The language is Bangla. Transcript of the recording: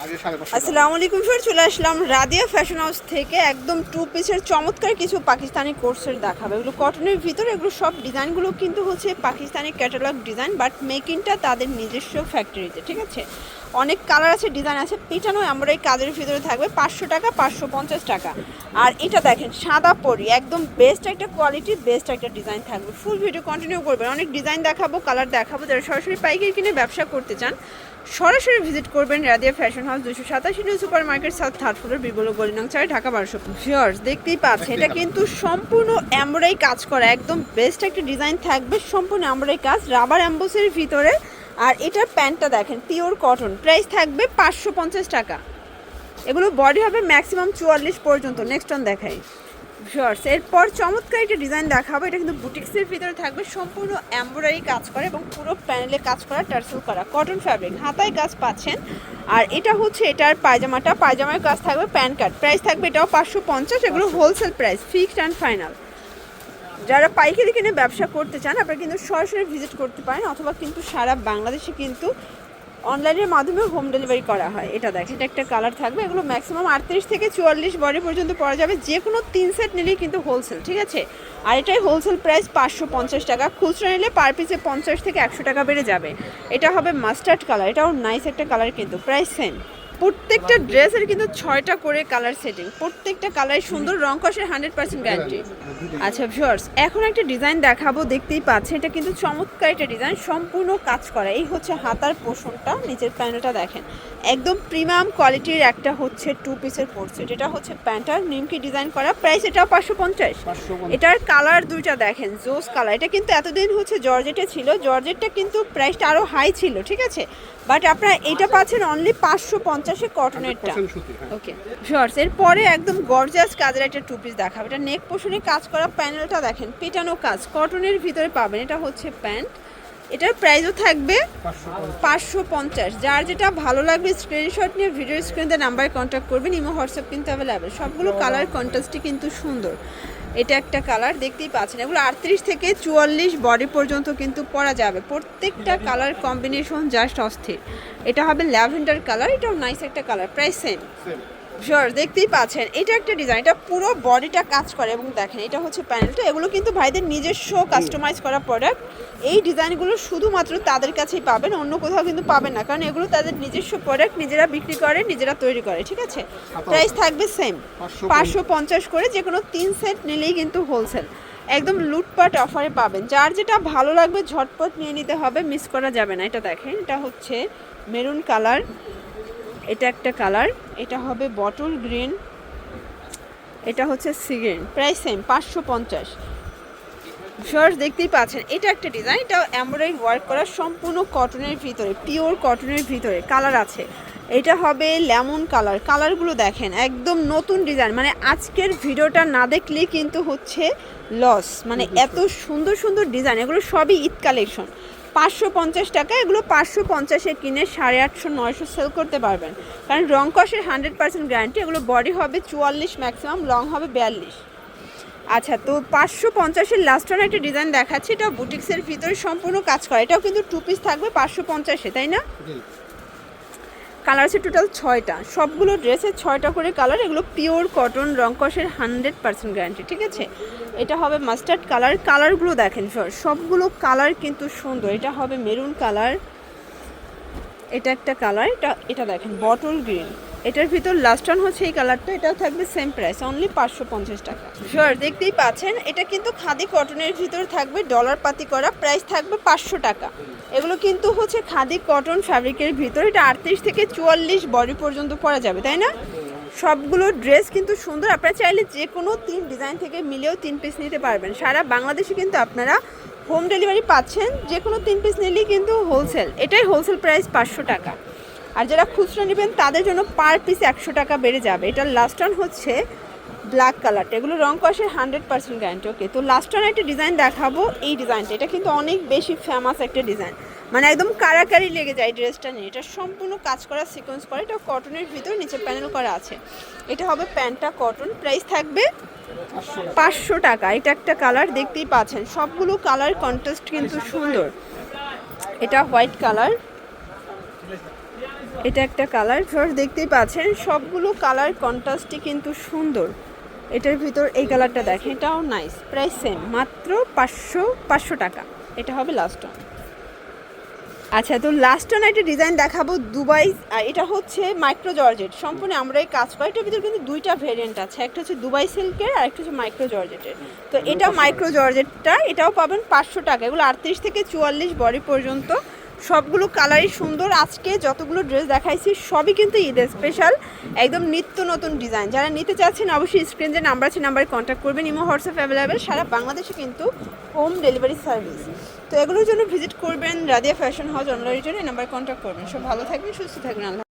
আসসালামু আলাইকুম স্যার চলে আসলাম রাদিয়া ফ্যাশন হাউস থেকে। একদম টু পিসের চমৎকার কিছু পাকিস্তানি কোর্সের দেখাবে। এগুলো কটনের ভিতরে, এগুলো সব ডিজাইনগুলো কিন্তু হচ্ছে পাকিস্তানি ক্যাটালগ ডিজাইন বাট মেকিংটা তাদের নিজস্ব ফ্যাক্টরিতে ঠিক আছে? অনেক কালার আছে ডিজাইন আছে, পিটানো আমরা এই কাজের ভিতরে থাকবে পাঁচশো টাকা, পাঁচশো পঞ্চাশ টাকা। আর এটা দেখেন, সাদা পরি, একদম বেস্ট একটা কোয়ালিটি বেস্ট একটা ডিজাইন থাকবে। ফুল ভিডিও কন্টিনিউ করবেন। অনেক ডিজাইন দেখাবো কালার দেখাবো। যারা সরাসরি পাইকারি কিনে ব্যবসা করতে চান, সরাসরি ভিজিট করবেন রাদিয়া ফ্যাশন হাউস দুশো সাতাশি new super market south third floor বিবল গলিনাং চারে ঢাকা বারোশো ভিওর্স দেখতেই পাচ্ছে এটা কিন্তু সম্পূর্ণ এমব্রয়ডারি কাজ করা একদম বেস্ট একটা ডিজাইন থাকবে সম্পূর্ণ এমব্রয়ডারি কাজ রাবার অ্যাম্বোসের ভিতরে আর এটার প্যান্টটা দেখেন পিওর কটন প্রাইস থাকবে পাঁচশো পঞ্চাশ টাকা। এগুলো বডি হবে ম্যাক্সিমাম চুয়াল্লিশ পর্যন্ত নেক্সট অন দেখাই। শর্টস এরপর চমৎকার একটা ডিজাইন দেখাবো। এটা কিন্তু বুটিক্সের ভিতরে থাকবে। সম্পূর্ণ এমব্রয়ডারি কাজ করে এবং পুরো প্যানেলে কাজ করা টার্সেল করা কটন ফ্যাব্রিক হাতায় কাজ পাচ্ছেন। আর এটা হচ্ছে এটার পায়জামাটা। পায়জামার কাজ থাকবে প্যান কার্ড প্রাইস থাকবে এটাও পাঁচশো পঞ্চাশ। এগুলো wholesale price fixed and final যারা পাইকারি কিনে ব্যবসা করতে চান, আপনারা কিন্তু সরাসরি ভিজিট করতে পারেন, অথবা কিন্তু সারা বাংলাদেশে কিন্তু অনলাইনের মাধ্যমে হোম ডেলিভারি করা হয়, এটা দেখ। এটা একটা কালার থাকবে, এগুলো ম্যাক্সিমাম আটত্রিশ থেকে চুয়াল্লিশ বডি পর্যন্ত পরা যাবে, যে কোনো তিন সেট নিলেই কিন্তু হোলসেল ঠিক আছে? আর এটাই হোলসেল প্রাইস পাঁচশো পঞ্চাশ টাকা, খুচরো নিলে পার পিসে পঞ্চাশ থেকে একশো টাকা বেড়ে যাবে। এটা হবে মাস্টার্ড কালার এটাও নাইস একটা কালার কিন্তু প্রাইস সেম প্রত্যেকটা ড্রেসের কিন্তু ছয়টা করে কালার সেটিং প্রত্যেকটা কালার সুন্দর রং কষের হান্ড্রেড পার্সেন্ট গ্যারান্টি আচ্ছা ভিউয়ার্স এখন একটা ডিজাইন দেখাবো দেখতেই পাচ্ছেন এটা কিন্তু চমৎকার একটা ডিজাইন সম্পূর্ণ কাজ করা। এই হচ্ছে হাতার পোষণটা নিচের প্যানেলটা দেখেন। একদম প্রিমিয়াম কোয়ালিটির একটা হচ্ছে টু পিসের পড়ছে এটা হচ্ছে প্যান্টার নিমকি ডিজাইন করা। প্রাইস এটাও পাঁচশো পঞ্চাশ। এটার কালার দুইটা দেখেন জোস কালার এটা কিন্তু এতদিন হচ্ছে জর্জেটে ছিল। জর্জেটটা কিন্তু প্রাইসটা আরও হাই ছিল ঠিক আছে? বাট আপনারা এটা পাচ্ছেন অনলি পাঁচশো পঞ্চাশে কটনেরটা সুতি হ্যাঁ। ওকে শর্টস এরপরে একদম গর্জাস কাজের একটা টু পিস দেখাবো। এটা নেক পোষণে কাজ করা প্যানেলটা দেখেন পেটানো কাজ। কটনের ভিতরে পাবেন এটা হচ্ছে প্যান্ট এটার প্রাইসও থাকবে পাঁচশো পঞ্চাশ। যার যেটা ভালো লাগবে স্ক্রিনশট নিয়ে ভিডিও স্ক্রিনে নাম্বারে কন্ট্যাক্ট করবেন ইমো হোয়াটসঅ্যাপ কিন্তু অ্যাভেলেবেল সবগুলো কালার কন্ট্রাস্টই কিন্তু সুন্দর। এটা একটা কালার দেখতেই পাচ্ছেন। এগুলো আটত্রিশ থেকে চুয়াল্লিশ বডি পর্যন্ত কিন্তু পরা যাবে। প্রত্যেকটা কালার কম্বিনেশন জাস্ট অস্থির। এটা হবে ল্যাভেন্ডার কালার এটাও নাইস একটা কালার প্রাইস সেম শিওর দেখতেই পাচ্ছেন। এটা একটা ডিজাইন এটা পুরো বডিটা কাজ করে এবং দেখেন এটা হচ্ছে প্যানেলটা এগুলো কিন্তু ভাইদের নিজস্ব কাস্টমাইজ করা প্রোডাক্ট এই ডিজাইনগুলো শুধুমাত্র তাদের কাছেই পাবেন অন্য কোথাও কিন্তু পাবেন না। কারণ এগুলো তাদের নিজস্ব প্রোডাক্ট নিজেরা বিক্রি করে নিজেরা তৈরি করে ঠিক আছে? প্রাইস থাকবে সেম পাঁচশো পাঁচশো পঞ্চাশ করে যে কোনো তিন সেট নিলেই কিন্তু হোলসেল একদম লুটপাট অফারে পাবেন। যার যেটা ভালো লাগবে ঝটপট নিয়ে নিতে হবে মিস করা যাবে না। এটা দেখেন এটা হচ্ছে মেরুন কালার এটা একটা কালার। এটা হবে বটল গ্রিন এটা হচ্ছে সি গ্রিন প্রাইস সেম পাঁচশো পঞ্চাশ। শর্টস দেখতেই পাচ্ছেন এটা একটা ডিজাইন এটা এমব্রয়ডারি ওয়ার্ক করা সম্পূর্ণ কটনের ভিতরে পিওর কটনের ভিতরে কালার আছে। এটা হবে লেমন কালার কালারগুলো দেখেন একদম নতুন ডিজাইন মানে আজকের ভিডিওটা না দেখলেই কিন্তু হচ্ছে লস মানে এত সুন্দর সুন্দর ডিজাইন এগুলো সবই ঈদ কালেকশন পাঁচশো পঞ্চাশ টাকা, এগুলো পাঁচশো পঞ্চাশে কিনে সাড়ে আটশো, নয়শো সেল করতে পারবেন। কারণ রং কষের হান্ড্রেড পার্সেন্ট গ্যারান্টি এগুলো বডি হবে চুয়াল্লিশ ম্যাক্সিমাম লং হবে বিয়াল্লিশ। আচ্ছা তো পাঁচশো পঞ্চাশের লাস্ট ওয়ান একটা ডিজাইন দেখাচ্ছি, এটা বুটিক্সের ভিতরে সম্পূর্ণ কাজ করে, এটাও কিন্তু টু পিস থাকবে পাঁচশো পঞ্চাশে, তাই না? কালার আছে টোটাল ছয়টা। সবগুলো ড্রেসের ছয়টা করে কালার, এগুলো পিওর কটন রংকসের হান্ড্রেড পার্সেন্ট গ্যারান্টি ঠিক আছে? এটা হবে মাস্টার্ড কালার কালারগুলো দেখেন সবগুলো কালার কিন্তু সুন্দর। এটা হবে মেরুন কালার এটা একটা কালার এটা এটা দেখেন বটল গ্রিন এটার ভিতর লাস্ট অন হচ্ছে এই কালারটা এটাও থাকবে সেম প্রাইস অনলি পাঁচশো পঞ্চাশ টাকা। শিওর দেখতেই পাচ্ছেন, এটা কিন্তু খাদি কটনের ভিতর থাকবে ডলার পাতি করা প্রাইস থাকবে পাঁচশো টাকা। এগুলো কিন্তু হচ্ছে খাদি কটন ফ্যাব্রিকের ভিতর, এটা আটত্রিশ থেকে চুয়াল্লিশ বডি পর্যন্ত পরা যাবে, তাই না? সবগুলো ড্রেস কিন্তু সুন্দর, আপনারা চাইলে যে কোনো তিন ডিজাইন থেকে মিলেও তিন পিস নিতে পারবেন। সারা বাংলাদেশে কিন্তু আপনারা হোম ডেলিভারি পাচ্ছেন যে কোনো তিন পিস নিলেই কিন্তু হোলসেল এটাই হোলসেল প্রাইস পাঁচশো টাকা। আর যারা খুচরো নেবেন, তাদের জন্য পার পিস একশো টাকা বেড়ে যাবে। এটার লাস্ট অন হচ্ছে ব্ল্যাক কালারটা এগুলো রং কষের হান্ড্রেড পার্সেন্ট গ্যারান্টি ওকে তো লাস্ট অন একটা ডিজাইন দেখাবো, এই ডিজাইনটা এটা কিন্তু অনেক বেশি ফেমাস একটা ডিজাইন মানে একদম কারাকারি লেগে যায় ড্রেসটা নিয়ে। এটা সম্পূর্ণ কাজ করা সিকোয়েন্স করা। এটা কটনের ভিতর নিচে প্যানেল করা আছে। এটা হবে প্যান্টটা কটন প্রাইস থাকবে পাঁচশো টাকা। এটা একটা কালার দেখতেই পাচ্ছেন। সবগুলো কালার কন্ট্রাস্ট কিন্তু সুন্দর। এটা হোয়াইট কালার এটা একটা কালার ফার্স্ট দেখতেই পাচ্ছেন সবগুলো কালার কন্ট্রাস্টই কিন্তু সুন্দর। এটার ভিতর এই কালারটা দেখেন। এটাও নাইস প্রাইস সেম মাত্র পাঁচশো পাঁচশো টাকা। এটা হবে লাস্ট ওয়ান আচ্ছা তো লাস্ট ওয়ান একটা ডিজাইন দেখাবো দুবাই আর এটা হচ্ছে মাইক্রো জর্জেট সম্পূর্ণ আমরা এই কাজ করি এটার ভিতরে কিন্তু দুইটা ভেরিয়েন্ট আছে। একটা হচ্ছে দুবাই সিল্কের আর একটা হচ্ছে মাইক্রো জর্জেটের তো এটা মাইক্রো জর্জেটটা এটাও পাবেন পাঁচশো টাকা। এগুলো আটত্রিশ থেকে চুয়াল্লিশ বডি পর্যন্ত সবগুলো কালারই সুন্দর। আজকে যতগুলো ড্রেস দেখাইছি, সবই কিন্তু ঈদের স্পেশাল একদম নিত্য নতুন ডিজাইন যারা নিতে চাচ্ছেন, অবশ্যই স্ক্রিন যে নাম্বার আছে নাম্বারে কন্ট্যাক্ট করবেন। ইমো হোয়াটসঅ্যাপ অ্যাভেলেবেল সারা বাংলাদেশে কিন্তু হোম ডেলিভারি সার্ভিস তো এগুলোর জন্য ভিজিট করবেন রাদিয়া ফ্যাশন হাউস অনলাইনের জন্য এই নাম্বারে কন্ট্যাক্ট করবেন। সব ভালো থাকবেন, সুস্থ থাকবেন। আল্লাহ